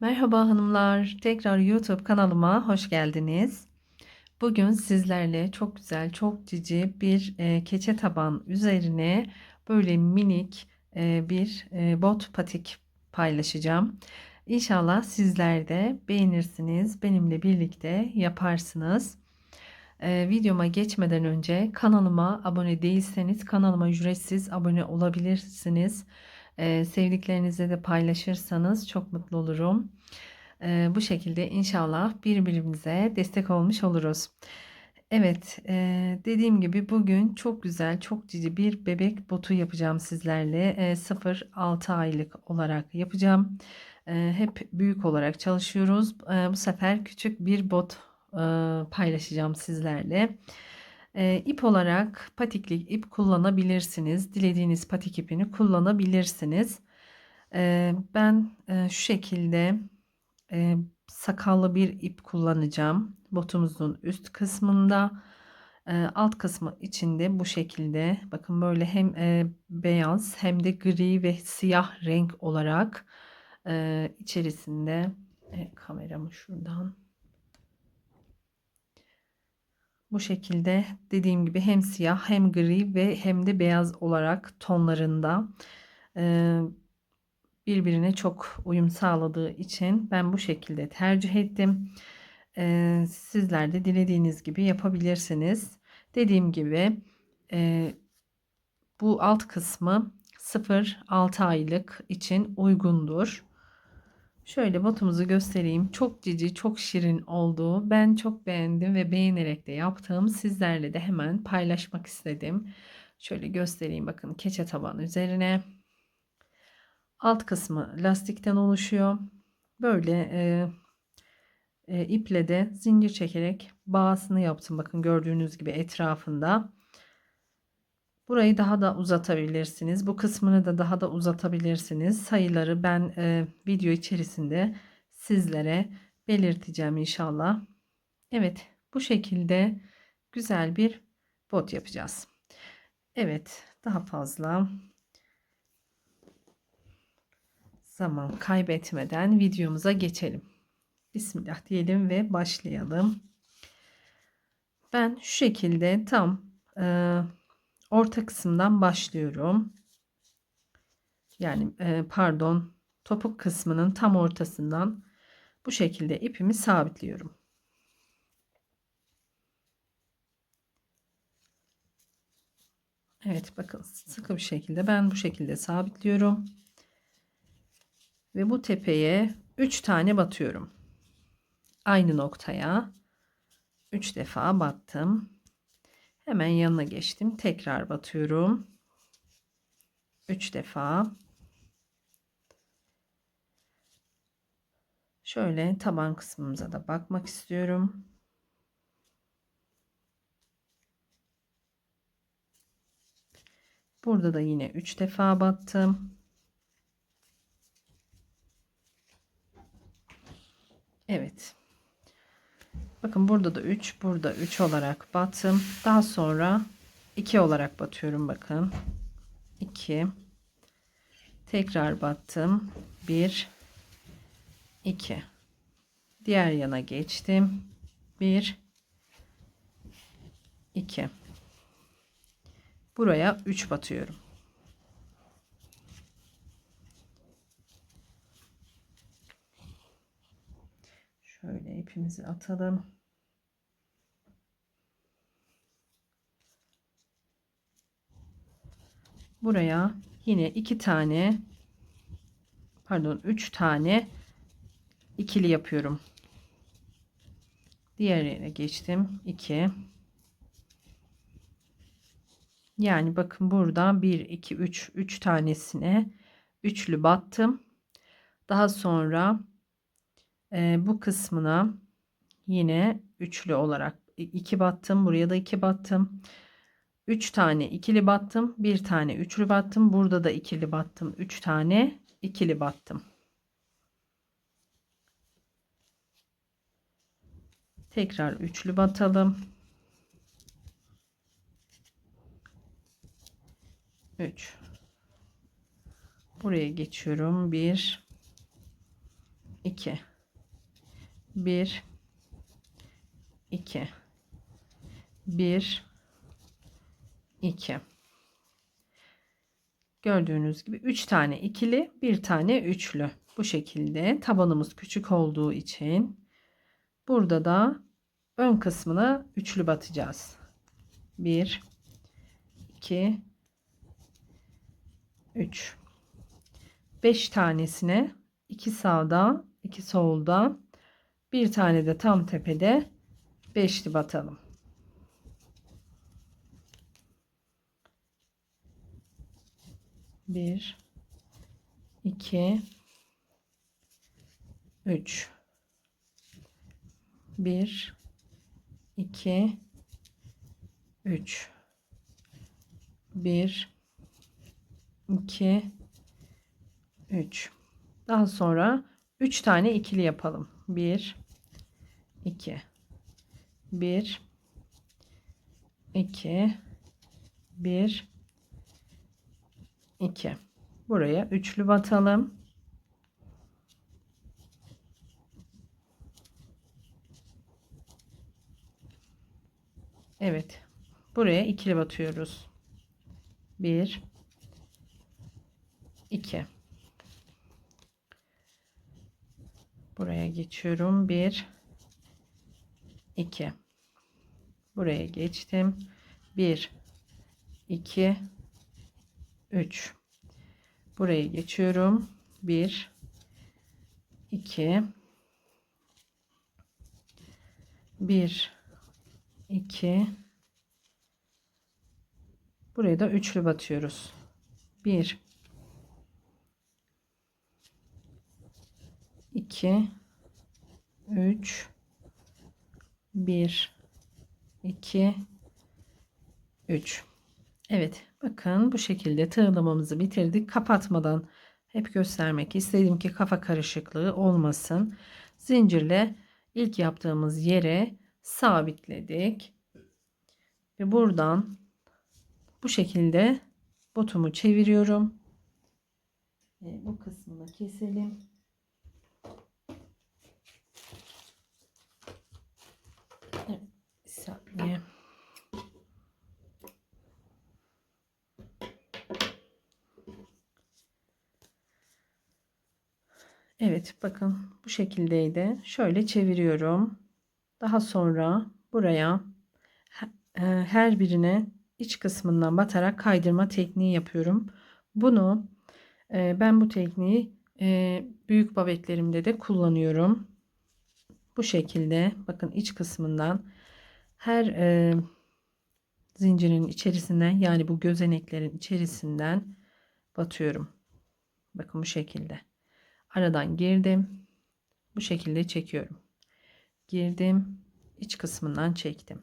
Merhaba hanımlar, tekrar YouTube kanalıma hoş geldiniz. Bugün sizlerle çok güzel, çok cici bir e, keçe taban üzerine böyle minik e, bir e, bot patik paylaşacağım. İnşallah sizler de beğenirsiniz, benimle birlikte yaparsınız. E, videoma geçmeden önce kanalıma abone değilseniz kanalıma ücretsiz abone olabilirsiniz. E, sevdiklerinize de paylaşırsanız çok mutlu olurum. E, bu şekilde inşallah birbirimize destek olmuş oluruz. Evet, e, dediğim gibi bugün çok güzel, çok cici bir bebek botu yapacağım sizlerle. E, 0-6 aylık olarak yapacağım. E, hep büyük olarak çalışıyoruz. E, bu sefer küçük bir bot e, paylaşacağım sizlerle. E, ip olarak patiklik ip kullanabilirsiniz. Dilediğiniz patik ipini kullanabilirsiniz. E, ben e, şu şekilde e, sakallı bir ip kullanacağım. Botumuzun üst kısmında. E, alt kısmı içinde bu şekilde bakın böyle hem e, beyaz hem de gri ve siyah renk olarak içerisinde kameramı şuradan bu şekilde dediğim gibi hem siyah hem gri ve hem de beyaz olarak tonlarında birbirine çok uyum sağladığı için ben bu şekilde tercih ettim. Sizler de dilediğiniz gibi yapabilirsiniz. Dediğim gibi bu alt kısmı 0-6 aylık için uygundur. Şöyle botumuzu göstereyim. Çok cici, çok şirin oldu. Ben çok beğendim ve beğenerek de yaptım. Sizlerle de hemen paylaşmak istedim. Şöyle göstereyim bakın keçe taban üzerine. Alt kısmı lastikten oluşuyor. Böyle e, e, iple de zincir çekerek bağısını yaptım. Bakın gördüğünüz gibi etrafında. Burayı daha da uzatabilirsiniz. Bu kısmını da daha da uzatabilirsiniz. Sayıları ben e, video içerisinde sizlere belirteceğim inşallah. Evet bu şekilde güzel bir bot yapacağız. Evet daha fazla zaman kaybetmeden videomuza geçelim. Bismillah diyelim ve başlayalım. Ben şu şekilde tam e, orta kısımdan başlıyorum. Yani e, pardon topuk kısmının tam ortasından bu şekilde ipimi sabitliyorum. Evet bakın sıkı bir şekilde ben bu şekilde sabitliyorum. Ve bu tepeye 3 tane batıyorum. Aynı noktaya 3 defa battım. Hemen yanına geçtim. Tekrar batıyorum. 3 defa. Şöyle taban kısmımıza da bakmak istiyorum. Burada da yine 3 defa battım. Evet. Bakın burada da 3, burada 3 olarak battım. Daha sonra 2 olarak batıyorum bakın. 2 tekrar battım. 1 2 Diğer yana geçtim. 1 2 Buraya 3 batıyorum. Şöyle ipimizi atalım. Buraya yine iki tane pardon üç tane ikili yapıyorum. Diğer yere geçtim. 2 yani bakın burada 1 2 3 3 tanesine üçlü battım. Daha sonra e, bu kısmına yine üçlü olarak 2 battım. Buraya da 2 battım. 3 tane ikili battım. Bir tane üçlü battım. Burada da ikili battım. 3 tane ikili battım. Tekrar üçlü batalım. 3 Buraya geçiyorum. 1 2 1 2 1 2 Gördüğünüz gibi 3 tane ikili, bir tane üçlü. Bu şekilde tabanımız küçük olduğu için burada da ön kısmına üçlü batacağız. 1 2 3 5 tanesine 2 sağda, 2 solda, bir tane de tam tepede beşli batalım. Bir, iki, üç, bir, iki, üç, bir, iki, üç. Daha sonra üç tane ikili yapalım. Bir, iki, bir, iki, bir, iki. Buraya üçlü batalım. Evet. Buraya ikili batıyoruz. Bir, iki. Buraya geçiyorum. Bir, iki. Buraya geçtim. Bir, iki, üç. Buraya geçiyorum. Bir, iki, bir, iki. Buraya da üçlü batıyoruz. Bir, 2 3 1 2 3 Evet bakın bu şekilde tığlamamızı bitirdik. Kapatmadan hep göstermek istedim ki kafa karışıklığı olmasın. Zincirle ilk yaptığımız yere sabitledik. Ve buradan bu şekilde botumu çeviriyorum. Ve bu kısmını keselim. Saniye. Evet bakın bu şekildeydi. Şöyle çeviriyorum. Daha sonra buraya e, her birine iç kısmından batarak kaydırma tekniği yapıyorum. Bunu e, ben bu tekniği e, büyük babetlerimde de kullanıyorum. Bu şekilde bakın iç kısmından her zincirin içerisinden yani bu gözeneklerin içerisinden batıyorum. Bakın bu şekilde. Aradan girdim. Bu şekilde çekiyorum. Girdim. iç kısmından çektim.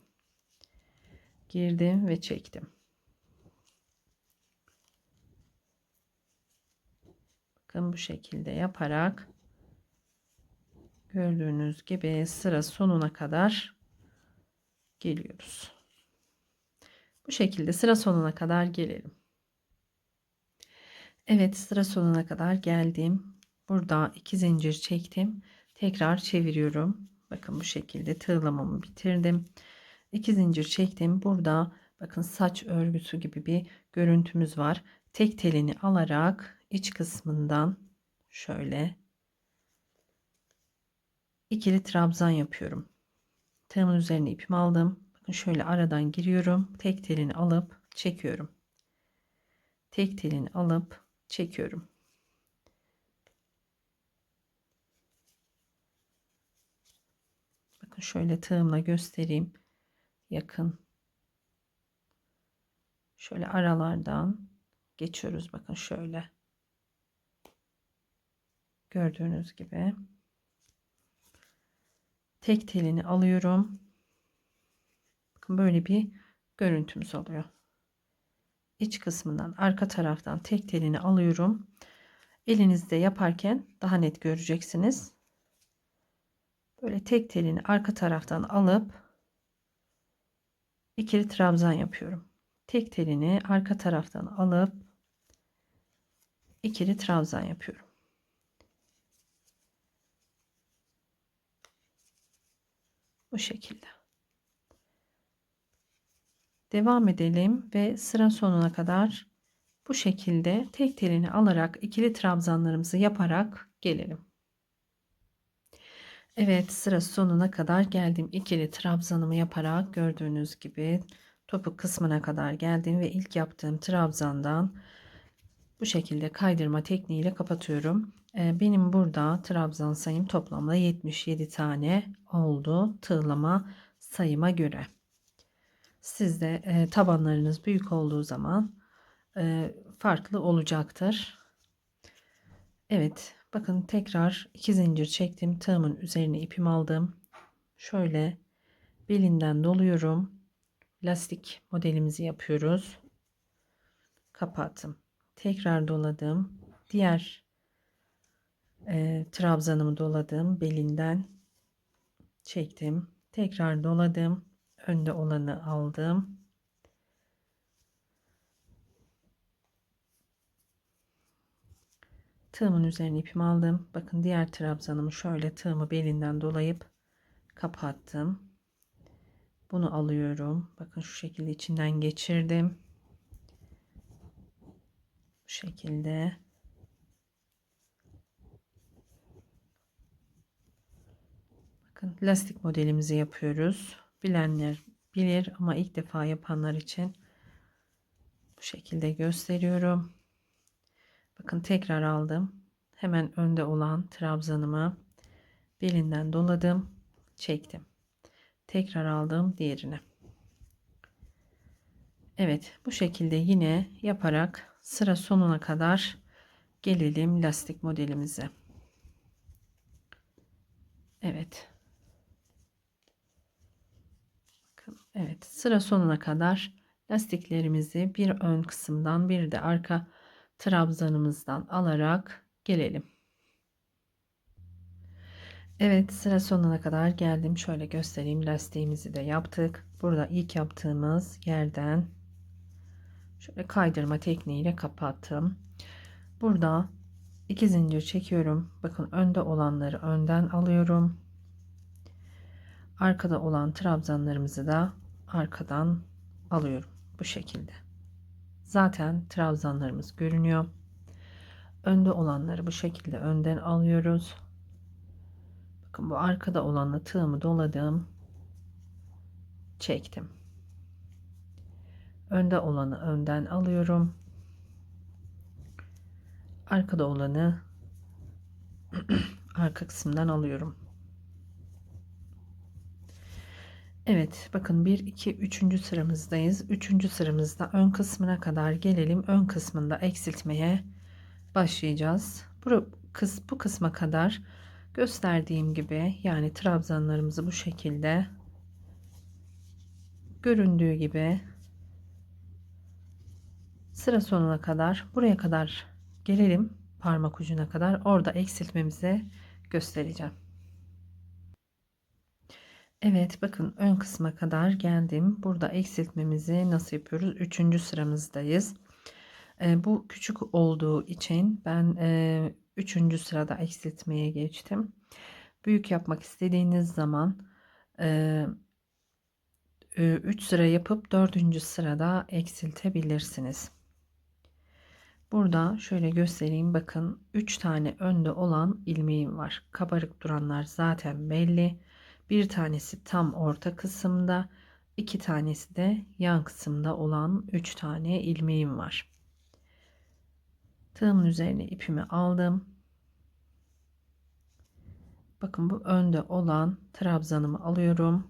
Girdim ve çektim. Bakın bu şekilde yaparak gördüğünüz gibi sıra sonuna kadar geliyoruz. Bu şekilde sıra sonuna kadar gelelim. Evet sıra sonuna kadar geldim. Burada iki zincir çektim. Tekrar çeviriyorum. Bakın bu şekilde tığlamamı bitirdim. İki zincir çektim. Burada bakın saç örgüsü gibi bir görüntümüz var. Tek telini alarak iç kısmından şöyle ikili trabzan yapıyorum. Tığımın üzerine ipimi aldım. Bakın şöyle aradan giriyorum. Tek telini alıp çekiyorum. Tek telini alıp çekiyorum. Bakın şöyle tığımla göstereyim. Yakın. Şöyle aralardan geçiyoruz. Bakın şöyle. Gördüğünüz gibi tek telini alıyorum. Bakın böyle bir görüntümüz oluyor. İç kısmından arka taraftan tek telini alıyorum. Elinizde yaparken daha net göreceksiniz. Böyle tek telini arka taraftan alıp ikili trabzan yapıyorum. Tek telini arka taraftan alıp ikili trabzan yapıyorum. Bu şekilde. Devam edelim ve sıra sonuna kadar bu şekilde tek telini alarak ikili trabzanlarımızı yaparak gelelim. Evet sıra sonuna kadar geldim. İkili trabzanımı yaparak gördüğünüz gibi topuk kısmına kadar geldim ve ilk yaptığım trabzandan bu şekilde kaydırma tekniğiyle kapatıyorum. Ee, benim burada trabzan sayım toplamda 77 tane oldu tığlama sayıma göre. Sizde e, tabanlarınız büyük olduğu zaman e, farklı olacaktır. Evet bakın tekrar iki zincir çektim tığımın üzerine ipimi aldım. Şöyle belinden doluyorum. Lastik modelimizi yapıyoruz. Kapattım. Tekrar doladım. Diğer e, trabzanımı doladım. Belinden çektim. Tekrar doladım. Önde olanı aldım. Tığımın üzerine ipimi aldım. Bakın diğer trabzanımı şöyle tığımı belinden dolayıp kapattım. Bunu alıyorum. Bakın şu şekilde içinden geçirdim. Bu şekilde. Bakın lastik modelimizi yapıyoruz. Bilenler bilir ama ilk defa yapanlar için bu şekilde gösteriyorum. Bakın tekrar aldım. Hemen önde olan trabzanımı belinden doladım, çektim. Tekrar aldım diğerini. Evet, bu şekilde yine yaparak sıra sonuna kadar gelelim lastik modelimize. Evet. Bakın, evet, sıra sonuna kadar lastiklerimizi bir ön kısımdan bir de arka trabzanımızdan alarak gelelim. Evet sıra sonuna kadar geldim. Şöyle göstereyim. Lastiğimizi de yaptık. Burada ilk yaptığımız yerden şöyle kaydırma tekniğiyle kapattım. Burada iki zincir çekiyorum. Bakın önde olanları önden alıyorum. Arkada olan trabzanlarımızı da arkadan alıyorum. Bu şekilde. Zaten trabzanlarımız görünüyor. Önde olanları bu şekilde önden alıyoruz. Bakın bu arkada olanla tığımı doladım. Çektim. Önde olanı önden alıyorum. Arkada olanı arka kısımdan alıyorum. Evet bakın 1 2 3. sıramızdayız. 3. sıramızda ön kısmına kadar gelelim. Ön kısmında eksiltmeye başlayacağız. Bu, kıs, bu kısma kadar gösterdiğim gibi yani trabzanlarımızı bu şekilde göründüğü gibi sıra sonuna kadar buraya kadar gelelim parmak ucuna kadar orada eksiltmemizi göstereceğim. Evet bakın ön kısma kadar geldim. Burada eksiltmemizi nasıl yapıyoruz? Üçüncü sıramızdayız. E, bu küçük olduğu için ben e, üçüncü sırada eksiltmeye geçtim. Büyük yapmak istediğiniz zaman e, 3 sıra yapıp dördüncü sırada eksiltebilirsiniz. Burada şöyle göstereyim bakın 3 tane önde olan ilmeğim var. Kabarık duranlar zaten belli. Bir tanesi tam orta kısımda, iki tanesi de yan kısımda olan üç tane ilmeğim var. Tığımın üzerine ipimi aldım. Bakın bu önde olan trabzanımı alıyorum.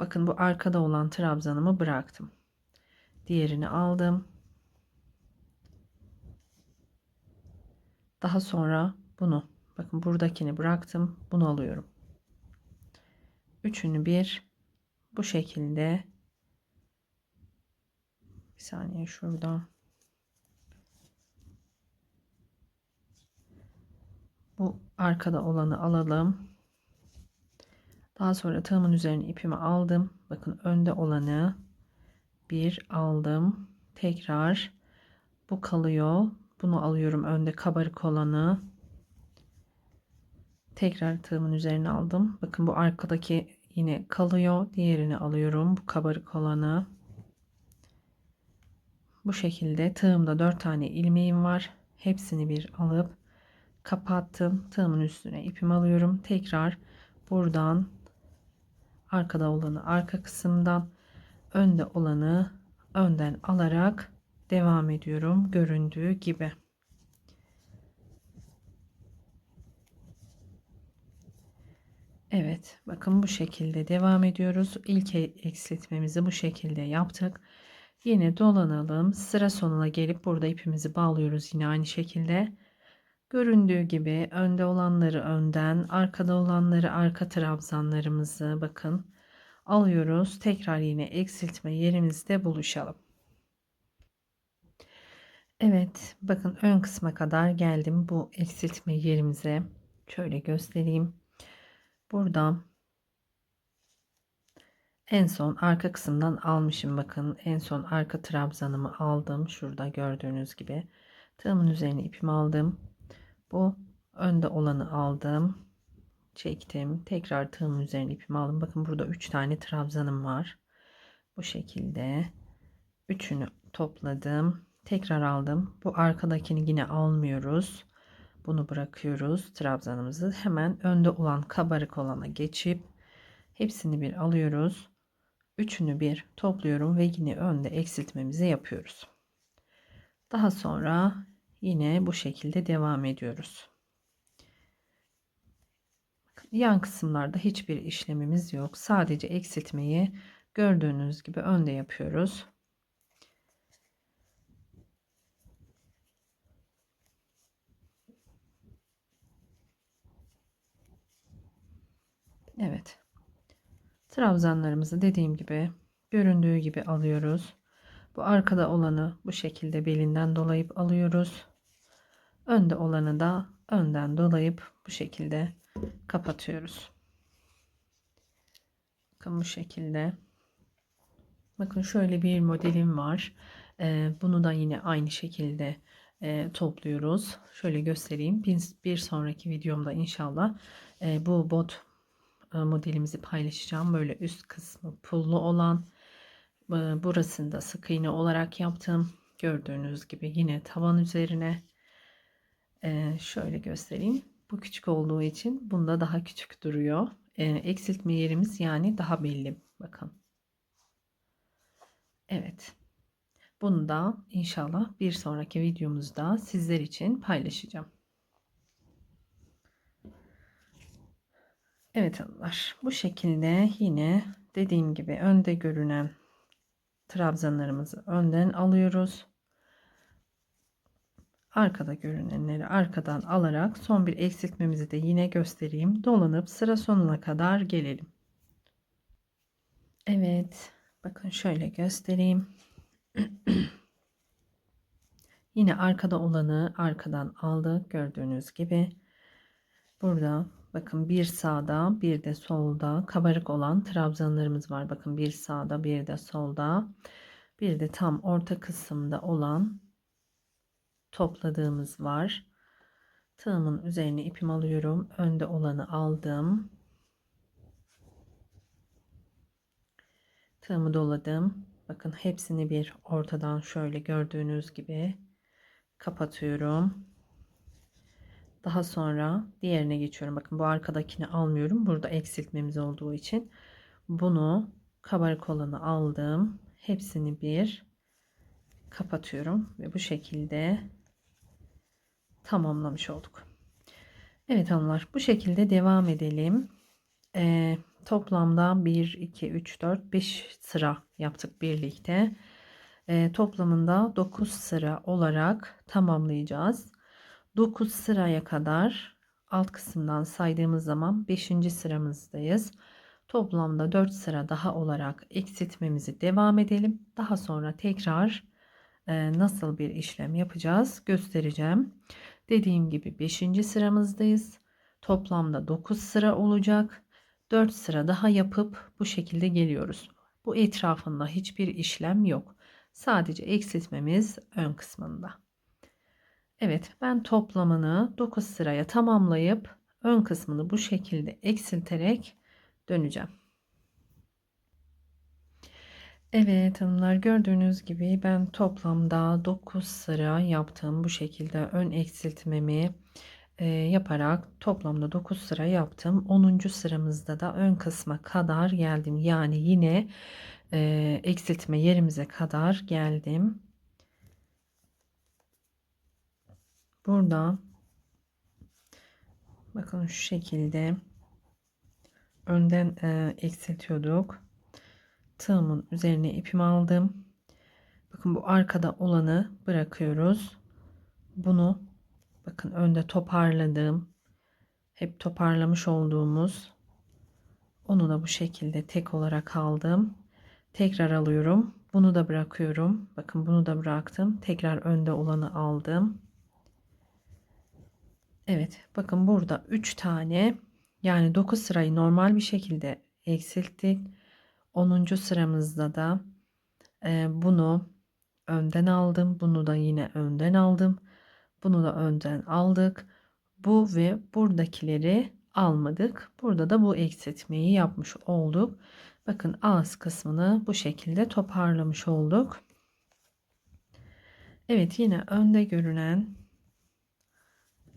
Bakın bu arkada olan trabzanımı bıraktım. Diğerini aldım. Daha sonra bunu Bakın buradakini bıraktım. Bunu alıyorum. Üçünü bir bu şekilde bir saniye şurada bu arkada olanı alalım. Daha sonra tığımın üzerine ipimi aldım. Bakın önde olanı bir aldım. Tekrar bu kalıyor. Bunu alıyorum önde kabarık olanı Tekrar tığımın üzerine aldım. Bakın bu arkadaki yine kalıyor. Diğerini alıyorum. Bu kabarık olanı. Bu şekilde tığımda 4 tane ilmeğim var. Hepsini bir alıp kapattım. Tığımın üstüne ipimi alıyorum. Tekrar buradan arkada olanı arka kısımdan önde olanı önden alarak devam ediyorum göründüğü gibi. Evet bakın bu şekilde devam ediyoruz. İlk eksiltmemizi bu şekilde yaptık. Yine dolanalım. Sıra sonuna gelip burada ipimizi bağlıyoruz yine aynı şekilde. Göründüğü gibi önde olanları önden, arkada olanları arka trabzanlarımızı bakın alıyoruz. Tekrar yine eksiltme yerimizde buluşalım. Evet bakın ön kısma kadar geldim bu eksiltme yerimize. Şöyle göstereyim. Buradan en son arka kısımdan almışım bakın. En son arka trabzanımı aldım. Şurada gördüğünüz gibi. Tığımın üzerine ipimi aldım. Bu önde olanı aldım. Çektim. Tekrar tığımın üzerine ipimi aldım. Bakın burada 3 tane trabzanım var. Bu şekilde. Üçünü topladım. Tekrar aldım. Bu arkadakini yine almıyoruz. Bunu bırakıyoruz. Trabzanımızı hemen önde olan kabarık olana geçip hepsini bir alıyoruz. Üçünü bir topluyorum ve yine önde eksiltmemizi yapıyoruz. Daha sonra yine bu şekilde devam ediyoruz. Yan kısımlarda hiçbir işlemimiz yok. Sadece eksiltmeyi gördüğünüz gibi önde yapıyoruz. Evet. Trabzanlarımızı dediğim gibi göründüğü gibi alıyoruz. Bu arkada olanı bu şekilde belinden dolayıp alıyoruz. Önde olanı da önden dolayıp bu şekilde kapatıyoruz. Bakın bu şekilde. Bakın şöyle bir modelim var. Ee, bunu da yine aynı şekilde e, topluyoruz. Şöyle göstereyim. Bir, bir sonraki videomda inşallah e, bu bot modelimizi paylaşacağım. Böyle üst kısmı pullu olan e, burasında sık iğne olarak yaptım. Gördüğünüz gibi yine tavan üzerine e, şöyle göstereyim. Bu küçük olduğu için bunda daha küçük duruyor. Eksiltme yerimiz yani daha belli. Bakın. Evet. Bunu da inşallah bir sonraki videomuzda sizler için paylaşacağım. Evet hanımlar bu şekilde yine dediğim gibi önde görünen trabzanlarımızı önden alıyoruz. Arkada görünenleri arkadan alarak son bir eksiltmemizi de yine göstereyim. Dolanıp sıra sonuna kadar gelelim. Evet bakın şöyle göstereyim. yine arkada olanı arkadan aldık gördüğünüz gibi. Burada Bakın bir sağda bir de solda kabarık olan trabzanlarımız var. Bakın bir sağda bir de solda. Bir de tam orta kısımda olan topladığımız var. Tığımın üzerine ipimi alıyorum. Önde olanı aldım. Tığımı doladım. Bakın hepsini bir ortadan şöyle gördüğünüz gibi kapatıyorum. Daha sonra diğerine geçiyorum. Bakın bu arkadakini almıyorum. Burada eksiltmemiz olduğu için. Bunu kabarık olanı aldım. Hepsini bir kapatıyorum. Ve bu şekilde tamamlamış olduk. Evet hanımlar bu şekilde devam edelim. Ee, toplamda 1, 2, 3, 4, 5 sıra yaptık birlikte. Ee, toplamında 9 sıra olarak tamamlayacağız. 9 sıraya kadar alt kısımdan saydığımız zaman 5. sıramızdayız. Toplamda 4 sıra daha olarak eksiltmemizi devam edelim. Daha sonra tekrar e, nasıl bir işlem yapacağız göstereceğim. Dediğim gibi 5. sıramızdayız. Toplamda 9 sıra olacak. 4 sıra daha yapıp bu şekilde geliyoruz. Bu etrafında hiçbir işlem yok. Sadece eksiltmemiz ön kısmında. Evet ben toplamını 9 sıraya tamamlayıp ön kısmını bu şekilde eksilterek döneceğim. Evet hanımlar gördüğünüz gibi ben toplamda 9 sıra yaptım. Bu şekilde ön eksiltmemi e, yaparak toplamda 9 sıra yaptım. 10. sıramızda da ön kısma kadar geldim. Yani yine e, eksiltme yerimize kadar geldim. Burada bakın şu şekilde önden e, eksiltiyorduk. Tığımın üzerine ipimi aldım. Bakın bu arkada olanı bırakıyoruz. Bunu bakın önde toparladım. Hep toparlamış olduğumuz onu da bu şekilde tek olarak aldım. Tekrar alıyorum. Bunu da bırakıyorum. Bakın bunu da bıraktım. Tekrar önde olanı aldım. Evet bakın burada 3 tane yani 9 sırayı normal bir şekilde eksilttik. 10. sıramızda da e, bunu önden aldım. Bunu da yine önden aldım. Bunu da önden aldık. Bu ve buradakileri almadık. Burada da bu eksiltmeyi yapmış olduk. Bakın ağız kısmını bu şekilde toparlamış olduk. Evet yine önde görünen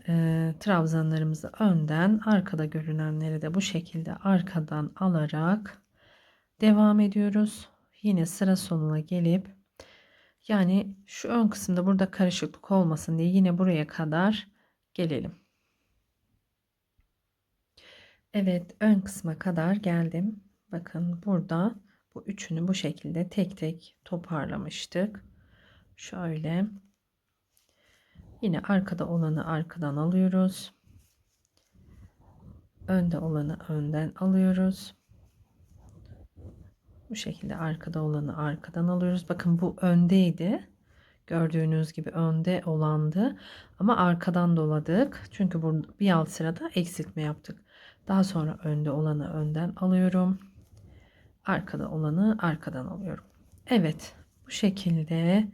e, trabzanlarımızı önden arkada görünenleri de bu şekilde arkadan alarak devam ediyoruz. Yine sıra sonuna gelip yani şu ön kısımda burada karışıklık olmasın diye yine buraya kadar gelelim. Evet ön kısma kadar geldim. Bakın burada bu üçünü bu şekilde tek tek toparlamıştık. Şöyle yine arkada olanı arkadan alıyoruz. Önde olanı önden alıyoruz. Bu şekilde arkada olanı arkadan alıyoruz. Bakın bu öndeydi. Gördüğünüz gibi önde olandı. Ama arkadan doladık. Çünkü bir alt sırada eksiltme yaptık. Daha sonra önde olanı önden alıyorum. Arkada olanı arkadan alıyorum. Evet bu şekilde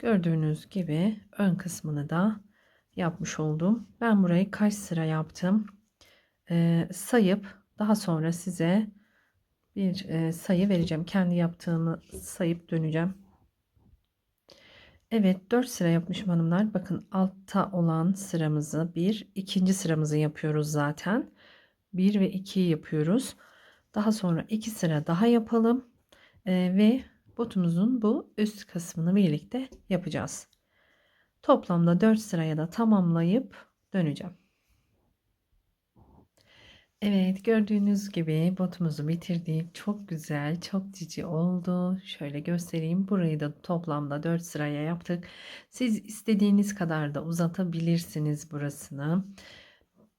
gördüğünüz gibi ön kısmını da yapmış oldum. Ben burayı kaç sıra yaptım ee, sayıp daha sonra size bir e, sayı vereceğim. Kendi yaptığımı sayıp döneceğim. Evet 4 sıra yapmışım hanımlar. Bakın altta olan sıramızı bir ikinci sıramızı yapıyoruz zaten. 1 ve 2'yi yapıyoruz. Daha sonra 2 sıra daha yapalım. E, ve botumuzun bu üst kısmını birlikte yapacağız. Toplamda 4 sıraya da tamamlayıp döneceğim. Evet gördüğünüz gibi botumuzu bitirdik. Çok güzel, çok cici oldu. Şöyle göstereyim. Burayı da toplamda 4 sıraya yaptık. Siz istediğiniz kadar da uzatabilirsiniz burasını.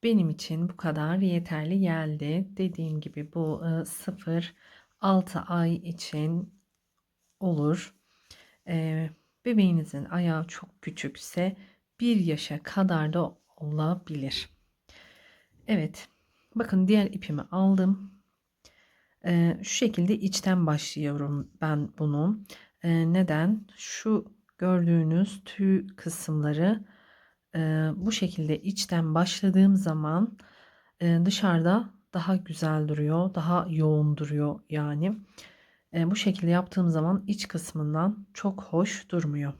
Benim için bu kadar yeterli geldi. Dediğim gibi bu 0-6 e, ay için olur. E, bebeğinizin ayağı çok küçükse 1 yaşa kadar da olabilir. Evet. Bakın diğer ipimi aldım. Ee, şu şekilde içten başlıyorum ben bunu. Ee, neden? Şu gördüğünüz tüy kısımları e, bu şekilde içten başladığım zaman e, dışarıda daha güzel duruyor. Daha yoğun duruyor yani. E, bu şekilde yaptığım zaman iç kısmından çok hoş durmuyor.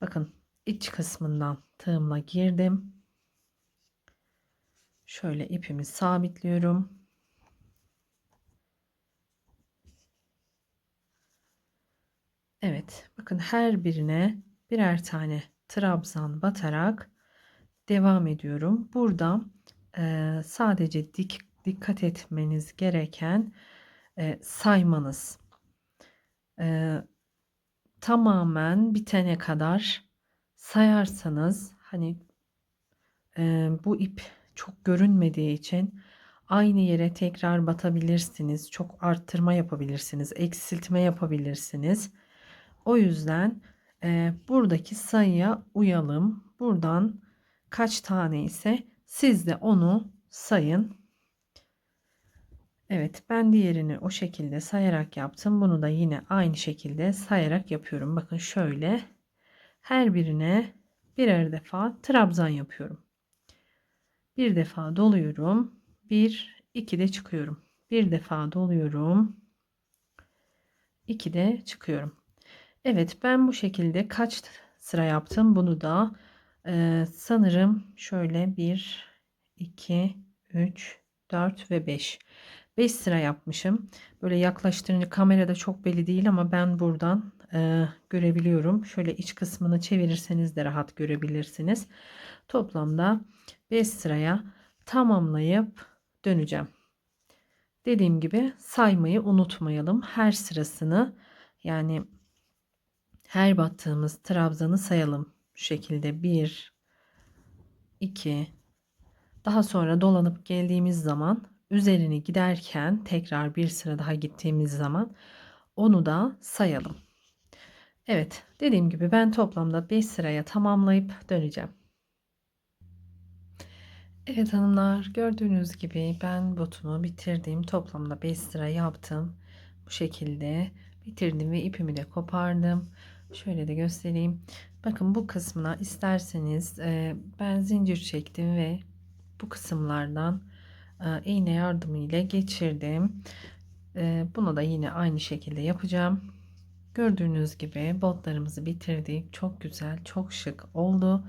Bakın iç kısmından tığımla girdim. Şöyle ipimi sabitliyorum. Evet bakın her birine birer tane trabzan batarak devam ediyorum. Burada e, sadece dik, dikkat etmeniz gereken e, saymanız. E, tamamen bitene kadar sayarsanız hani e, bu ip çok görünmediği için aynı yere tekrar batabilirsiniz. Çok arttırma yapabilirsiniz. Eksiltme yapabilirsiniz. O yüzden e, buradaki sayıya uyalım. Buradan kaç tane ise siz de onu sayın. Evet ben diğerini o şekilde sayarak yaptım. Bunu da yine aynı şekilde sayarak yapıyorum. Bakın şöyle her birine birer defa trabzan yapıyorum. Bir defa doluyorum. Bir, iki de çıkıyorum. Bir defa doluyorum. iki de çıkıyorum. Evet ben bu şekilde kaç sıra yaptım bunu da e, sanırım şöyle 1 2 3 4 ve 5 5 sıra yapmışım. Böyle yaklaştırınca kamerada çok belli değil ama ben buradan e, görebiliyorum. Şöyle iç kısmını çevirirseniz de rahat görebilirsiniz. Toplamda 5 sıraya tamamlayıp döneceğim. Dediğim gibi saymayı unutmayalım. Her sırasını yani her battığımız trabzanı sayalım. Şu şekilde 1 2 daha sonra dolanıp geldiğimiz zaman üzerini giderken tekrar bir sıra daha gittiğimiz zaman onu da sayalım. Evet dediğim gibi ben toplamda 5 sıraya tamamlayıp döneceğim. Evet hanımlar gördüğünüz gibi ben botumu bitirdim. Toplamda 5 sıra yaptım. Bu şekilde bitirdim ve ipimi de kopardım. Şöyle de göstereyim. Bakın bu kısmına isterseniz ben zincir çektim ve bu kısımlardan e, iğne yardımıyla geçirdim. E, bunu da yine aynı şekilde yapacağım. Gördüğünüz gibi botlarımızı bitirdik. Çok güzel, çok şık oldu.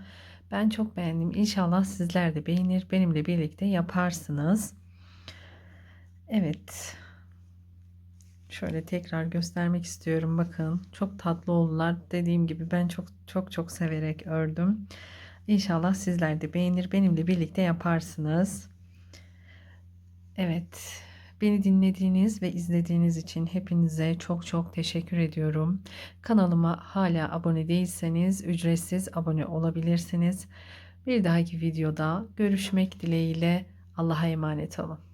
Ben çok beğendim. İnşallah sizler de beğenir. Benimle birlikte yaparsınız. Evet. Şöyle tekrar göstermek istiyorum. Bakın çok tatlı oldular. Dediğim gibi ben çok çok çok severek ördüm. İnşallah sizler de beğenir. Benimle birlikte yaparsınız. Evet. Beni dinlediğiniz ve izlediğiniz için hepinize çok çok teşekkür ediyorum. Kanalıma hala abone değilseniz ücretsiz abone olabilirsiniz. Bir dahaki videoda görüşmek dileğiyle Allah'a emanet olun.